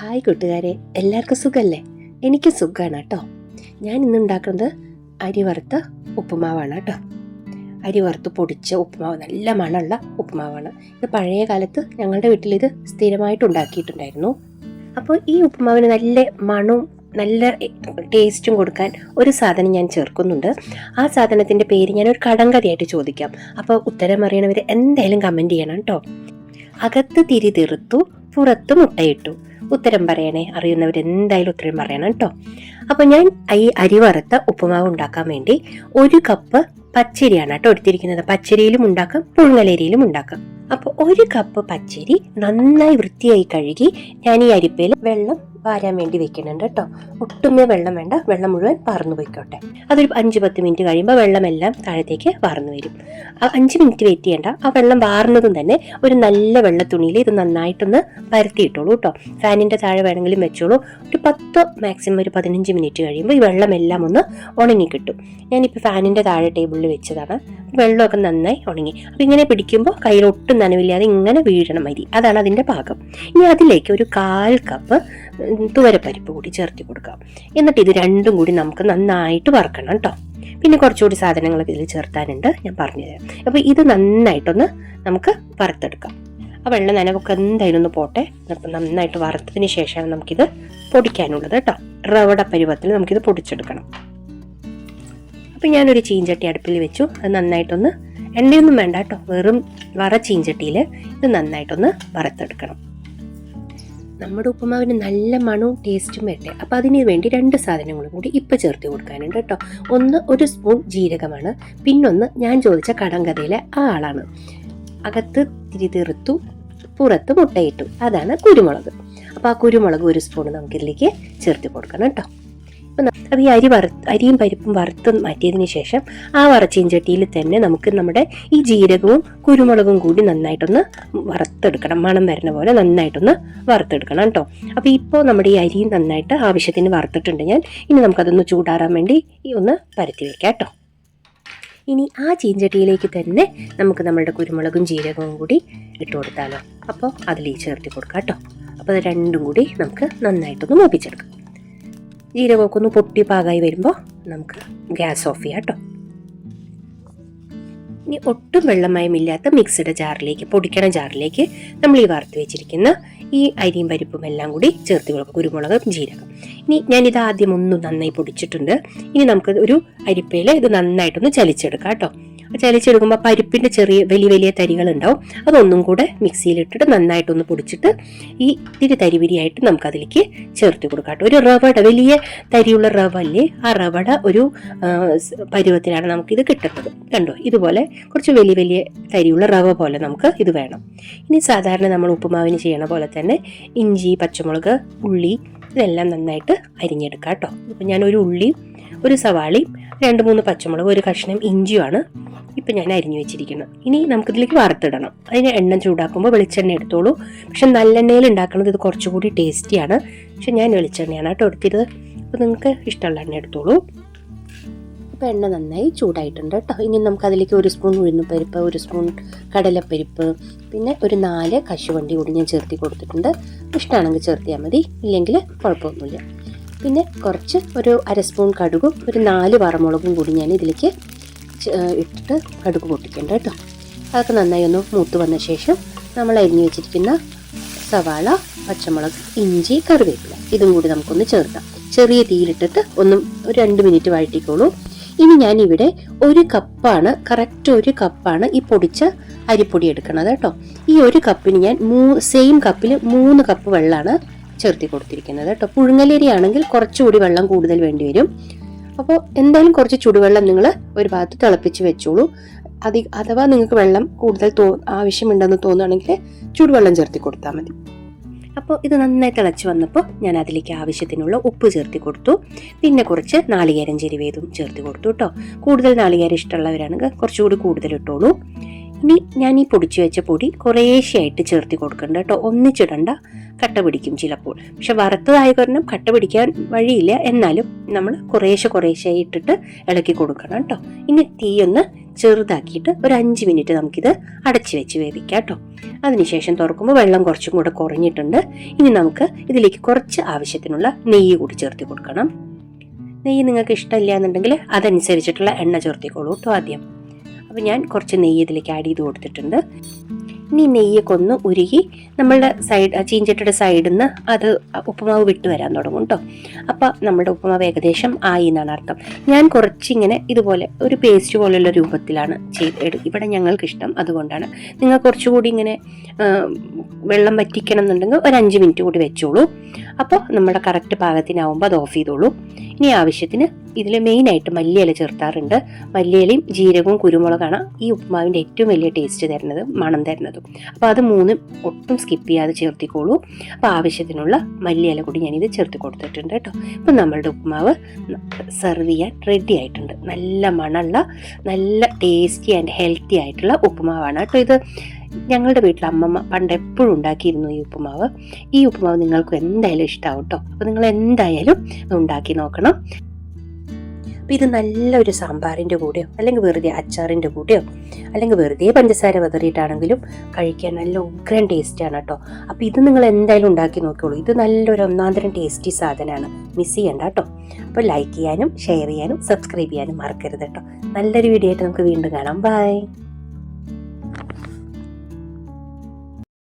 Hi കൂട്ടുകാരെ എല്ലാവർക്കും സുഖമല്ലേ എനിക്ക് സുഖമാണ് കേട്ടോ. ഞാൻ ഇന്ന് ഉണ്ടാക്കുന്നത് അരി വറുത്ത ഉപ്പുമാവാണ് കേട്ടോ. അരി വറുത്ത് പൊടിച്ച ഉപ്പുമാവ് നല്ല മണമുള്ള ഉപ്പുമാവാണ്. ഇത് പഴയ കാലത്ത് ഞങ്ങളുടെ വീട്ടിൽ ഇത് സ്ഥിരമായിട്ട് ഉണ്ടാക്കിയിട്ടുണ്ടായിരുന്നു. അപ്പോൾ ഈ ഉപ്പുമാവിന് നല്ല മണവും നല്ല ടേസ്റ്റും കൊടുക്കാൻ ഒരു സാധനം ഞാൻ ചേർക്കുന്നുണ്ട്. ആ സാധനത്തിന്റെ പേര് ഞാൻ ഒരു കടങ്കഥയായിട്ട് ചോദിക്കാം. അപ്പോൾ ഉത്തരം അറിയണവർ എന്തായാലും കമന്റ് ചെയ്യണം കേട്ടോ. അകത്ത് തിരി തീർത്തു പുറത്ത് മുട്ടയിട്ടു. ഉത്തരം പറയണേ. അറിയുന്നവർ എന്തായാലും ഉത്തരം പറയണം കേട്ടോ. അപ്പോൾ ഞാൻ ഈ അരി വറുത്ത ഉപ്പുമാവ് ഉണ്ടാക്കാൻ വേണ്ടി ഒരു കപ്പ് പച്ചരിയാണ് കേട്ടോ എടുത്തിരിക്കുന്നത്. പച്ചരിയിലും ഉണ്ടാക്കാം പുഴുങ്ങലേരിയിലും ഉണ്ടാക്കാം. അപ്പോൾ ഒരു കപ്പ് പച്ചരി നന്നായി വൃത്തിയായി കഴുകി ഞാൻ ഈ അരിപ്പയിൽ വെള്ളം വാരാൻ വേണ്ടി വെക്കുന്നുണ്ട് കേട്ടോ. ഒട്ടുമേ വെള്ളം വേണ്ട. വെള്ളം മുഴുവൻ പറന്നു പോയിക്കോട്ടെ. അതൊരു അഞ്ച് പത്ത് മിനിറ്റ് കഴിയുമ്പോൾ വെള്ളമെല്ലാം താഴത്തേക്ക് വാർന്നു വരും. ആ അഞ്ച് മിനിറ്റ് വെയിറ്റ് ചെയ്യേണ്ട. ആ വെള്ളം വാർന്നതും തന്നെ ഒരു നല്ല വെള്ള തുണിയിൽ ഇത് നന്നായിട്ടൊന്ന് പരത്തിയിട്ടോളൂ കേട്ടോ. ഫാനിന്റെ താഴെ വേണമെങ്കിലും വെച്ചോളൂ. ഒരു പത്ത് മാക്സിമം ഒരു പതിനഞ്ച് മിനിറ്റ് കഴിയുമ്പോൾ ഈ വെള്ളമെല്ലാം ഒന്ന് ഉണങ്ങി കിട്ടും. ഞാനിപ്പോൾ ഫാനിന്റെ താഴെ ടേബിളിൽ വെച്ചതാണ്. വെള്ളമൊക്കെ നന്നായി ഉണങ്ങി. അപ്പോൾ ഇങ്ങനെ പിടിക്കുമ്പോൾ കയ്യിൽ ഒട്ടും നനവില്ലാതെ ഇങ്ങനെ വീഴണം മതി അതാണ് അതിന്റെ പാകം. ഇനി അതിലേക്ക് ഒരു കാൽ കപ്പ് തുവരപ്പരിപ്പ് കൂടി ചേർത്ത് കൊടുക്കാം. എന്നിട്ട് ഇത് രണ്ടും കൂടി നമുക്ക് നന്നായിട്ട് വറക്കണം കേട്ടോ പിന്നെ കുറച്ചുകൂടി സാധനങ്ങളൊക്കെ ഇതിൽ ചേർത്താനുണ്ട്. ഞാൻ പറഞ്ഞുതരാം. അപ്പോൾ ഇത് നന്നായിട്ടൊന്ന് നമുക്ക് വറുത്തെടുക്കാം. ആ വെള്ളം നനവൊക്കെ എന്തായാലും ഒന്ന് പോട്ടെ. അപ്പം നന്നായിട്ട് വറുത്തതിന് ശേഷമാണ് നമുക്കിത് പൊടിക്കാനുള്ളത് കേട്ടോ റവട പരുവത്തിൽ നമുക്കിത് പൊടിച്ചെടുക്കണം. അപ്പം ഞാനൊരു ചീഞ്ചട്ടി അടുപ്പിൽ വെച്ചു. അത് നന്നായിട്ടൊന്ന് എണ്ണയൊന്നും വേണ്ട കേട്ടോ വെറും വറ ചീഞ്ചട്ടിയിൽ ഇത് നന്നായിട്ടൊന്ന് വറുത്തെടുക്കണം. നമ്മുടെ ഉപ്പുമാവിന് നല്ല മണവും ടേസ്റ്റും വരട്ടെ അപ്പം അതിന് വേണ്ടി രണ്ട് സാധനങ്ങളും കൂടി ഇപ്പം ചേർത്ത് കൊടുക്കാനുണ്ട് കേട്ടോ. ഒന്ന് ഒരു സ്പൂൺ ജീരകമാണ്. പിന്നൊന്ന് ഞാൻ ചോദിച്ച കടങ്കഥയിലെ ആ ആളാണ്. അകത്ത് തിരി തീർത്തു പുറത്ത് മുട്ടയിട്ടു. അതാണ് കുരുമുളക്. അപ്പോൾ ആ കുരുമുളക് ഒരു സ്പൂൺ നമുക്കിതിലേക്ക് ചേർത്ത് കൊടുക്കണം കേട്ടോ. അപ്പം അത് ഈ അരി വറ അരിയും പരിപ്പും വറുത്ത് മാറ്റിയതിന് ശേഷം ആ വറച്ചീഞ്ചട്ടിയിൽ തന്നെ നമുക്ക് നമ്മുടെ ഈ ജീരകവും കുരുമുളകും കൂടി നന്നായിട്ടൊന്ന് വറുത്തെടുക്കണം. മണം വരുന്ന പോലെ നന്നായിട്ടൊന്ന് വറുത്തെടുക്കണം കേട്ടോ. അപ്പോൾ ഇപ്പോൾ നമ്മുടെ ഈ അരി നന്നായിട്ട് ആവശ്യത്തിന് വറുത്തിട്ടുണ്ട് ഞാൻ. ഇനി നമുക്കതൊന്ന് ചൂടാറാൻ വേണ്ടി ഒന്ന് പരത്തി വയ്ക്കാം കേട്ടോ. ഇനി ആ ചീഞ്ചട്ടിയിലേക്ക് തന്നെ നമുക്ക് നമ്മളുടെ കുരുമുളകും ജീരകവും കൂടി ഇട്ട് കൊടുത്താലോ. അപ്പോൾ അതിലേക്ക് ചേർത്തി കൊടുക്കാം കേട്ടോ. അപ്പോൾ അത് രണ്ടും കൂടി നമുക്ക് നന്നായിട്ടൊന്ന് മൂപ്പിച്ചെടുക്കാം. ജീരകമൊക്കെ ഒന്ന് പൊട്ടി പാകമായി വരുമ്പോൾ നമുക്ക് ഗ്യാസ് ഓഫ് ചെയ്യാം കേട്ടോ. ഇനി ഒട്ടും വെള്ളമയമില്ലാത്ത മിക്സഡ് ജാറിലേക്ക് പൊടിക്കണ ജാറിലേക്ക് നമ്മൾ ഈ വറുത്ത് വെച്ചിരിക്കുന്ന ഈ അരിയും പരിപ്പും എല്ലാം കൂടി ചേർത്ത് കൊടുക്കും. കുരുമുളക് ജീരകം. ഇനി ഞാനിത് ആദ്യം ഒന്ന് നന്നായി പൊടിച്ചിട്ടുണ്ട്. ഇനി നമുക്ക് ഒരു അരിപ്പയിൽ ഇത് നന്നായിട്ടൊന്ന് ചലിച്ചെടുക്കാം കേട്ടോ. ചലിച്ചെടുക്കുമ്പോൾ പരിപ്പിന്റെ ചെറിയ വലിയ വലിയ തരികൾ ഉണ്ടാവും അതൊന്നും കൂടെ മിക്സിയിലിട്ടിട്ട് നന്നായിട്ടൊന്ന് പൊടിച്ചിട്ട് ഈ ഇത്തിരി തരിവിരിയായിട്ട് നമുക്കതിലേക്ക് ചേർത്ത് കൊടുക്കാം ഒരു റവട വലിയ തരിയുള്ള റവ അല്ലേ ആ റവട ഒരു പരുവത്തിലാണ് നമുക്കിത് കിട്ടുന്നത്. കണ്ടോ? ഇതുപോലെ കുറച്ച് വലിയ വലിയ തരിയുള്ള റവ പോലെ നമുക്ക് ഇത് വേണം. ഇനി സാധാരണ നമ്മൾ ഉപ്പുമാവിന് ചെയ്യണ പോലെ തന്നെ ഇഞ്ചി പച്ചമുളക് ഉള്ളി ഇതെല്ലാം നന്നായിട്ട് അരിഞ്ഞെടുക്കാം കേട്ടോ. ഇപ്പം ഞാൻ ഒരു ഉള്ളി ഒരു സവാളയും രണ്ട് മൂന്ന് പച്ചമുളക് ഒരു കഷ്ണം ഇഞ്ചിയുമാണ് ഇപ്പം ഞാൻ അരിഞ്ഞു വെച്ചിരിക്കുന്നത്. ഇനി നമുക്കിതിലേക്ക് വറുത്തിടണം. അതിന് എണ്ണ ചൂടാക്കുമ്പോൾ വെളിച്ചെണ്ണ എടുത്തോളൂ. പക്ഷെ നല്ലെണ്ണയിൽ ഉണ്ടാക്കുന്നത് ഇത് കുറച്ചുകൂടി ടേസ്റ്റിയാണ് പക്ഷെ ഞാൻ വെളിച്ചെണ്ണയാണ് കേട്ടോ എടുത്തിരുന്നത്. അപ്പോൾ നിങ്ങൾക്ക് ഇഷ്ടമുള്ള എണ്ണ എടുത്തോളൂ. അപ്പോൾ എണ്ണ നന്നായി ചൂടായിട്ടുണ്ട് കേട്ടോ. ഇനി നമുക്ക് അതിലേക്ക് ഒരു സ്പൂൺ ഉഴുന്നുപരിപ്പ് ഒരു സ്പൂൺ കടലപ്പരിപ്പ് പിന്നെ ഒരു നാല് കശുവണ്ടി കൂടി ഞാൻ ചേർത്തി കൊടുത്തിട്ടുണ്ട്. ഇഷ്ടമാണെങ്കിൽ ചേർത്തിയാൽ മതി. ഇല്ലെങ്കിൽ കുഴപ്പമൊന്നുമില്ല. പിന്നെ കുറച്ച് ഒരു അര സ്പൂൺ കടുകും ഒരു നാല് വറമുളകും കൂടി ഞാൻ ഇതിലേക്ക് ഇട്ടിട്ട് കടുക് പൊട്ടിക്കണ്ട കേട്ടോ. അതൊക്കെ നന്നായി ഒന്ന് മൂത്ത് വന്ന ശേഷം നമ്മൾ അരിഞ്ഞു വെച്ചിരിക്കുന്ന സവാള പച്ചമുളക് ഇഞ്ചി കറിവേപ്പില ഇതും കൂടി നമുക്കൊന്ന് ചേർക്കാം. ചെറിയ തീയിലിട്ടിട്ട് ഒന്ന് ഒരു രണ്ട് മിനിറ്റ് വഴറ്റിക്കോളൂ. ഇനി ഞാൻ ഇവിടെ ഒരു കപ്പാണ് കറക്റ്റ് ഒരു കപ്പാണ് ഈ പൊടിച്ച അരിപ്പൊടി എടുക്കണത് കേട്ടോ. ഈ ഒരു കപ്പിന് ഞാൻ മൂ സെയിം കപ്പിൽ മൂന്ന് കപ്പ് വെള്ളമാണ് ചേർത്തി കൊടുത്തിരിക്കുന്നത് കേട്ടോ. പുഴുങ്ങലരി ആണെങ്കിൽ കുറച്ചുകൂടി വെള്ളം കൂടുതൽ വേണ്ടി വരും. അപ്പോൾ എന്തായാലും കുറച്ച് ചുടുവെള്ളം നിങ്ങൾ ഒരു ഭാഗത്ത് തിളപ്പിച്ച് വെച്ചോളൂ. അതി അഥവാ നിങ്ങൾക്ക് വെള്ളം കൂടുതൽ തോ ആവശ്യമുണ്ടെന്ന് തോന്നുകയാണെങ്കിൽ ചുടുവെള്ളം ചേർത്തി കൊടുത്താൽ മതി. അപ്പോൾ ഇത് നന്നായി തിളച്ച് വന്നപ്പോൾ ഞാൻ അതിലേക്ക് ആവശ്യത്തിനുള്ള ഉപ്പ് ചേർത്തി കൊടുത്തു. പിന്നെ കുറച്ച് നാളികേരം ചെരുവേതും ചേർത്ത് കൊടുത്തു കേട്ടോ. കൂടുതൽ നാളികേരം ഇഷ്ടമുള്ളവരാണെങ്കിൽ കുറച്ചുകൂടി കൂടുതൽ ഇട്ടോളൂ. ഇനി ഞാൻ ഈ പൊടിച്ചു വെച്ച പൊടി കുറേശ്ശെയായിട്ട് ചേർത്തി കൊടുക്കുന്നുണ്ട് കേട്ടോ. ഒന്നിച്ചിടണ്ട. കട്ട പിടിക്കും ചിലപ്പോൾ. പക്ഷെ വറുത്തതായ കാരണം കട്ട പിടിക്കാൻ വഴിയില്ല. എന്നാലും നമ്മൾ കുറേശ്ശെ കുറേശ്ശെ ഇട്ടിട്ട് ഇളക്കി കൊടുക്കണം കേട്ടോ. ഇനി തീയൊന്ന് ചെറുതാക്കിയിട്ട് ഒരു അഞ്ച് മിനിറ്റ് നമുക്കിത് അടച്ചു വെച്ച് വേവിക്കാം കേട്ടോ. അതിനുശേഷം തുറക്കുമ്പോൾ വെള്ളം കുറച്ചും കൂടെ കുറഞ്ഞിട്ടുണ്ട്. ഇനി നമുക്ക് ഇതിലേക്ക് കുറച്ച് ആവശ്യത്തിനുള്ള നെയ്യ് കൂടി ചേർത്തി കൊടുക്കണം. നെയ്യ് നിങ്ങൾക്ക് ഇഷ്ടമില്ല എന്നുണ്ടെങ്കിൽ അതനുസരിച്ചിട്ടുള്ള എണ്ണ ചേർത്തിക്കോളൂ കേട്ടോ ആദ്യം. അപ്പോൾ ഞാൻ കുറച്ച് നെയ്യ് ഇതിലേക്ക് ആഡ് ചെയ്ത് കൊടുത്തിട്ടുണ്ട്. ഇനി നെയ്യൊക്കെ ഒന്ന് ഉരുകി നമ്മളുടെ സൈഡ് ചീഞ്ചട്ടിയുടെ സൈഡിൽ നിന്ന് അത് ഉപ്പുമാവ് വിട്ട് വരാൻ തുടങ്ങും കേട്ടോ അപ്പോൾ നമ്മുടെ ഉപ്പുമാവ് ഏകദേശം ആയി എന്നാണ് അർത്ഥം. ഞാൻ കുറച്ചിങ്ങനെ ഇതുപോലെ ഒരു പേസ്റ്റ് പോലെയുള്ള രൂപത്തിലാണ് ചെയ്ത് ഇവിടെ ഞങ്ങൾക്ക് ഇഷ്ടം അതുകൊണ്ടാണ്. നിങ്ങൾ കുറച്ചുകൂടി ഇങ്ങനെ വെള്ളം വറ്റിക്കണം എന്നുണ്ടെങ്കിൽ ഒരു അഞ്ച് മിനിറ്റ് കൂടി വെച്ചോളൂ. അപ്പോൾ നമ്മുടെ കറക്റ്റ് പാകത്തിനാവുമ്പോൾ അത് ഓഫ് ചെയ്തോളൂ. ഇനി ആവശ്യത്തിന് ഇതിൽ മെയിനായിട്ട് മല്ലിയില ചേർത്താറുണ്ട്. മല്ലിയിലയും ജീരകവും കുരുമുളകാണ് ഈ ഉപ്പുമാവിന്റെ ഏറ്റവും വലിയ ടേസ്റ്റ് തരുന്നത് മണം തരുന്നതും. അപ്പോൾ അത് മൂന്നും ഒട്ടും സ്കിപ്പ് ചെയ്യാതെ ചേർത്തിക്കോളൂ. അപ്പോൾ ആവശ്യത്തിനുള്ള മല്ലിയില കൂടി ഞാനിത് ചേർത്ത് കൊടുത്തിട്ടുണ്ട് കേട്ടോ. ഇപ്പം നമ്മളുടെ ഉപ്പുമാവ് സെർവ് ചെയ്യാൻ റെഡി ആയിട്ടുണ്ട്. നല്ല മണമുള്ള നല്ല ടേസ്റ്റി ആൻഡ് ഹെൽത്തി ആയിട്ടുള്ള ഉപ്പുമാവാണ് കേട്ടോ ഇത്. ഞങ്ങളുടെ വീട്ടിൽ അമ്മമ്മ പണ്ട് എപ്പോഴും ഉണ്ടാക്കിയിരുന്നു ഈ ഉപ്പുമാവ് ഈ ഉപ്പുമാവ് നിങ്ങൾക്ക് എന്തായാലും ഇഷ്ടമാവും കേട്ടോ. അപ്പോൾ നിങ്ങൾ എന്തായാലും ഉണ്ടാക്കി നോക്കണം. അപ്പോൾ ഇത് നല്ലൊരു സാമ്പാറിന്റെ കൂടെയോ അല്ലെങ്കിൽ വെറുതെ അച്ചാറിന്റെ കൂടെയോ അല്ലെങ്കിൽ വെറുതെ പഞ്ചസാര വതറിയിട്ടാണെങ്കിലും കഴിക്കാൻ നല്ല ഉഗ്രൻ ടേസ്റ്റാണ് കേട്ടോ. അപ്പോൾ ഇത് നിങ്ങൾ എന്തായാലും ഉണ്ടാക്കി നോക്കിയോളൂ ഇത് നല്ലൊരു ഒന്നാന്തരം ടേസ്റ്റി സാധനമാണ്. മിസ് ചെയ്യണ്ട കേട്ടോ. അപ്പോൾ ലൈക്ക് ചെയ്യാനും ഷെയർ ചെയ്യാനും സബ്സ്ക്രൈബ് ചെയ്യാനും മറക്കരുത് കേട്ടോ. നല്ലൊരു വീഡിയോ ആയിട്ട് നമുക്ക് വീണ്ടും കാണാം. ബൈ